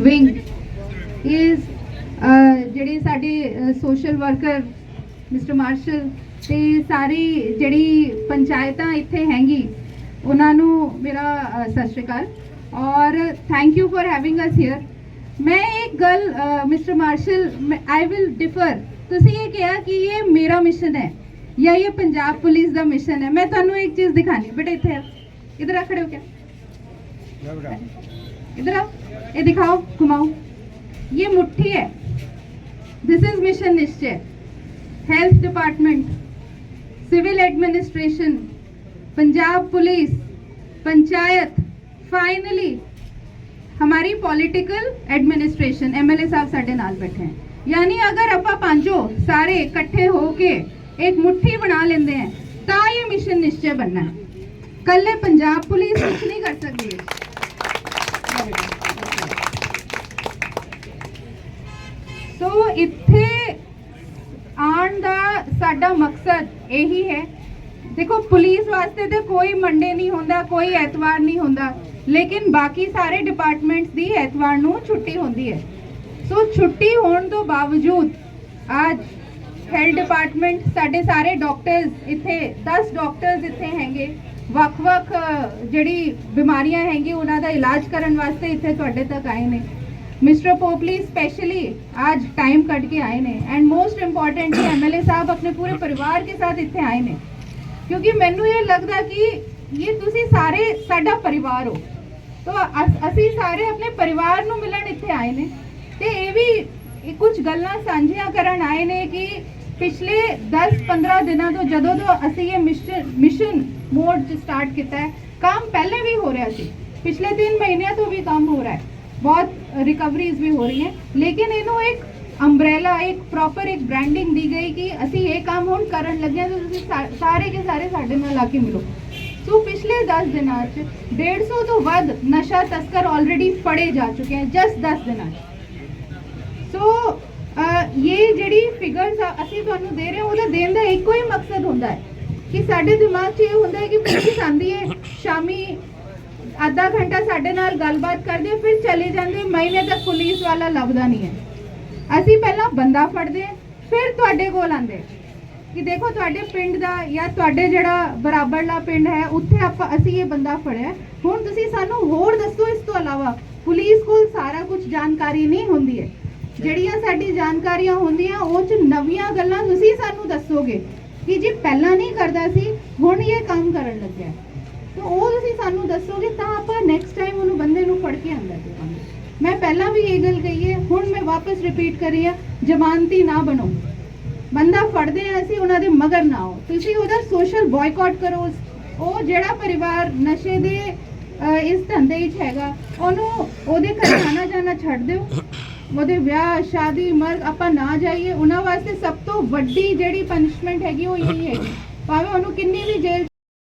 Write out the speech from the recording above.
Wing is uh, ਜਿਹੜੀ ਸਾਡੇ social worker mister martial ਤੇ ਸਾਰੀ ਜਿਹੜੀ ਪੰਚਾਇਤਾਂ ਇੱਥੇ ਹੈਗੀ, ਉਹਨਾਂ ਨੂੰ ਮੇਰਾ ਸਤਿ ਸ਼੍ਰੀ ਅਕਾਲ ਔਰ thank you for having us here ਮੈਂ ਇੱਕ ਗੱਲ mister Marshall I will differ ਤੁਸੀਂ ਇਹ ਕਿਹਾ ਕਿ ਇਹ ਮੇਰਾ ਮਿਸ਼ਨ ਹੈ ਜਾਂ ਇਹ ਪੰਜਾਬ ਪੁਲਿਸ ਦਾ ਮਿਸ਼ਨ ਹੈ। ਮੈਂ ਤੁਹਾਨੂੰ ਇੱਕ ਚੀਜ਼ ਦਿਖਾਣੀ ਬੇਟਾ ਇੱਥੇ ਆ। ਇਧਰ ਆ, ਖੜੇ ਹੋ ਕਿਆ इधर आओ ये दिखाओ घुमाओ ये मुट्ठी है this is mission Nishchay health department civil administration Punjab police panchayat finally हमारी पॉलिटिकल एडमिनिस्ट्रेशन एमएलए साहब साडे नाल बैठे हैं यानी अगर ਆਪਾਂ पांचों सारे इकट्ठे होके एक मुट्ठी बना लेंदे हैं ਤਾਂ ये मिशन निश्चय बनना है ਕੱਲੇ ਪੰਜਾਬ ਪੁਲਿਸ ਕੁਝ ਨਹੀਂ ਕਰ ਸਕਦੀ ਇੱਥੇ ਆਉਣ ਦਾ ਸਾਡਾ ਮਕਸਦ ਇਹੀ ਹੈ। ਦੇਖੋ, ਪੁਲਿਸ ਵਾਸਤੇ ਤੇ ਕੋਈ ਮੰਡੇ ਨਹੀਂ ਹੁੰਦਾ, ਕੋਈ ਐਤਵਾਰ ਨਹੀਂ ਹੁੰਦਾ, ਲੇਕਿਨ ਬਾਕੀ ਸਾਰੇ ਡਿਪਾਰਟਮੈਂਟਸ ਦੀ ਐਤਵਾਰ ਨੂੰ ਛੁੱਟੀ ਹੁੰਦੀ ਹੈ। ਸੋ ਛੁੱਟੀ ਹੋਣ ਤੋਂ ਬਾਵਜੂਦ ਅੱਜ ਹੈਲਥ ਡਿਪਾਰਟਮੈਂਟ ਸਾਡੇ ਸਾਰੇ ਡਾਕਟਰਸ ਇੱਥੇ 10 ਡਾਕਟਰਸ ਇੱਥੇ ਹੈਗੇ। ਵੱਖ-ਵੱਖ ਜਿਹੜੀ ਬਿਮਾਰੀਆਂ ਹੈਗੀ ਉਹਨਾਂ ਦਾ ਇਲਾਜ ਕਰਨ ਵਾਸਤੇ ਇੱਥੇ ਤੁਹਾਡੇ ਤੱਕ ਆਏ ਨੇ। मिस्टर पोपली स्पेशली आज टाइम कट के आए ने एंड मोस्ट इम्पोर्टेंटली एमएलए साहब अपने पूरे परिवार के साथ ਇੱਥੇ ਆਏ ਨੇ ਕਿਉਂਕਿ ਮੈਨੂੰ ਇਹ ਲੱਗਦਾ ਕਿ ਇਹ ਤੁਸੀਂ ਸਾਰੇ ਸਾਡਾ ਪਰਿਵਾਰ ਹੋ ਤੋ ਅਸ- ਅਸੀਂ ਸਾਰੇ ਆਪਣੇ ਪਰਿਵਾਰ ਨੂੰ ਮਿਲਣ ਇੱਥੇ ਆਏ ਨੇ ਤੇ ਇਹ ਵੀ ਇਹ ਕੁਝ ਗੱਲਾਂ ਸਾਂਝੀਆਂ ਕਰਨ ਆਏ ਨੇ ਕਿ ਪਿਛਲੇ 10-15 ਦਿਨਾਂ ਤੋਂ ਜਦੋਂ ਤੋਂ ਅਸੀਂ ਇਹ ਮਿਸ਼ਨ ਮਿਸ਼ਨ ਮੋਡ ਚ ਸਟਾਰਟ ਕੀਤਾ ਹੈ ਕੰਮ ਪਹਿਲੇ ਵੀ ਹੋ ਰਿਹਾ ਸੀ ਪਿਛਲੇ 3 ਮਹੀਨਿਆਂ ਤੋਂ ਵੀ ਕੰਮ ਹੋ ਰਿਹਾ ਹੈ ਬਹੁਤ ਰਿਕਵਰੀਜ਼ ਵੀ ਹੋ ਰਹੀ ਹੈ ਲੇਕਿਨ ਇਹਨੂੰ ਇੱਕ ਅੰਬ੍ਰੇਲਾ ਇੱਕ ਪ੍ਰੋਪਰ ਇੱਕ ਬ੍ਰਾਂਡਿੰਗ ਦੀ ਗਈ ਕਿ ਅਸੀਂ ਇਹ ਕੰਮ ਹੁਣ ਕਰਨ ਲੱਗੇ ਹਾਂ ਤੇ ਤੁਸੀਂ ਸਾਰੇ ਕੇ ਸਾਰੇ ਸਾਡੇ ਨਾਲ ਆ ਕੇ ਮਿਲੋ ਸੋ ਪਿਛਲੇ 10 ਦਿਨਾਂ 'ਚ 150 ਤੋਂ ਵੱਧ ਨਸ਼ਾ ਤਸਕਰ ਆਲਰੇਡੀ ਫੜੇ ਜਾ ਚੁੱਕੇ ਹਨ ਜਸਟ 10 ਦਿਨਾਂ 'ਚ ਸੋ ਇਹ ਜਿਹੜੀ ਫਿਗਰਸ ਅਸੀਂ ਤੁਹਾਨੂੰ ਦੇ ਰਹੇ ਹਾਂ ਉਹਦਾ ਦੇਣ ਦਾ ਇੱਕੋ ਹੀ ਮਕਸਦ ਹੁੰਦਾ ਹੈ ਕਿ ਸਾਡੇ ਦਿਮਾਗ 'ਚ ਇਹ ਹੁੰਦਾ ਹੈ ਕਿ ਪੁਲਿਸ ਆਂਦੀ ਹੈ ਸ਼ਾਮੀ ਅੱਧਾ ਘੰਟਾ ਸਾਡੇ ਨਾਲ ਗੱਲਬਾਤ ਕਰਦੇ, ਫਿਰ ਚਲੇ ਜਾਂਦੇ। ਮਹੀਨੇ ਤੱਕ ਪੁਲਿਸ ਵਾਲਾ ਲੱਭਦਾ ਨਹੀਂ ਹੈ। ਅਸੀਂ ਪਹਿਲਾਂ ਬੰਦਾ ਫੜਦੇ, ਫਿਰ ਤੁਹਾਡੇ ਕੋਲ ਆਂਦੇ ਕਿ ਦੇਖੋ ਤੁਹਾਡੇ ਪਿੰਡ ਦਾ ਜਾਂ ਤੁਹਾਡੇ ਜਿਹੜਾ ਬਰਾਬਰਲਾ ਪਿੰਡ ਹੈ, ਉੱਥੇ ਆਪਾਂ, ਅਸੀਂ ਇਹ ਬੰਦਾ ਫੜਿਆ। ਹੁਣ ਤੁਸੀਂ ਸਾਨੂੰ ਹੋਰ ਦੱਸੋ ਇਸ ਤੋਂ ਇਲਾਵਾ। ਪੁਲਿਸ ਕੋਲ ਸਾਰਾ ਕੁਝ ਜਾਣਕਾਰੀ ਨਹੀਂ ਹੁੰਦੀ ਹੈ। ਜਿਹੜੀਆਂ ਸਾਡੀ ਜਾਣਕਾਰੀਆਂ ਹੁੰਦੀਆਂ, ਉਹ ਚ ਨਵੀਆਂ ਗੱਲਾਂ ਤੁਸੀਂ ਸਾਨੂੰ ਦੱਸੋਗੇ। ਕਿ ਜੀ ਪਹਿਲਾਂ ਨਹੀਂ ਕਰਦਾ ਸੀ, ਹੁਣ ਇਹ ਕੰਮ ਕਰਨ ਲੱਗਿਆ। ਤਾਂ ਉਹ ਤੁਸੀਂ ਸਾਨੂੰ ਦੱਸੋਗੇ ਤਾਂ ਆਪਾਂ ਨੈਕਸਟ ਟਾਈਮ ਉਹਨੂੰ ਬੰਦੇ ਨੂੰ ਫੜ ਕੇ ਅੰਦਰ ਦੇਵਾਂਗੇ। ਮੈਂ ਪਹਿਲਾਂ ਵੀ ਇਹ ਗੱਲ ਕਹੀ ਹੈ, ਹੁਣ ਮੈਂ ਵਾਪਸ ਰਿਪੀਟ ਕਰੀ ਆ ਜ਼ਮਾਨਤੀ ਨਾ ਬਣੋ। ਬੰਦਾ ਫੜਦੇ ਆ ਅਸੀਂ, ਉਹਨਾਂ ਦੇ ਮਗਰ ਨਾ ਆਓ। ਤੁਸੀਂ ਉਹਦਾ ਸੋਸ਼ਲ ਬਾਇਕਾਟ ਕਰੋ। ਉਹ ਜਿਹੜਾ ਪਰਿਵਾਰ ਨਸ਼ੇ ਦੇ ਇਸ ਧੰਦੇ ਵਿੱਚ ਹੈਗਾ, ਉਹਨੂੰ ਉਹਦੇ ਘਰ ਆਣਾ ਜਾਣਾ ਛੱਡ ਦਿਓ। ਉਹਦੇ ਵਿਆਹ, ਸ਼ਾਦੀ, ਮਰਗ, ਆਪਾਂ ਨਾ ਜਾਈਏ। ਉਹਨਾਂ ਵਾਸਤੇ ਸਭ ਤੋਂ ਵੱਡੀ ਜਿਹੜੀ ਪਨਿਸ਼ਮੈਂਟ ਹੈਗੀ ਉਹ ਇਹੀ ਹੈਗੀ। ਭਾਵੇਂ ਉਹਨੂੰ ਕਿੰਨੀ ਵੀ ਜੇਲ੍ਹ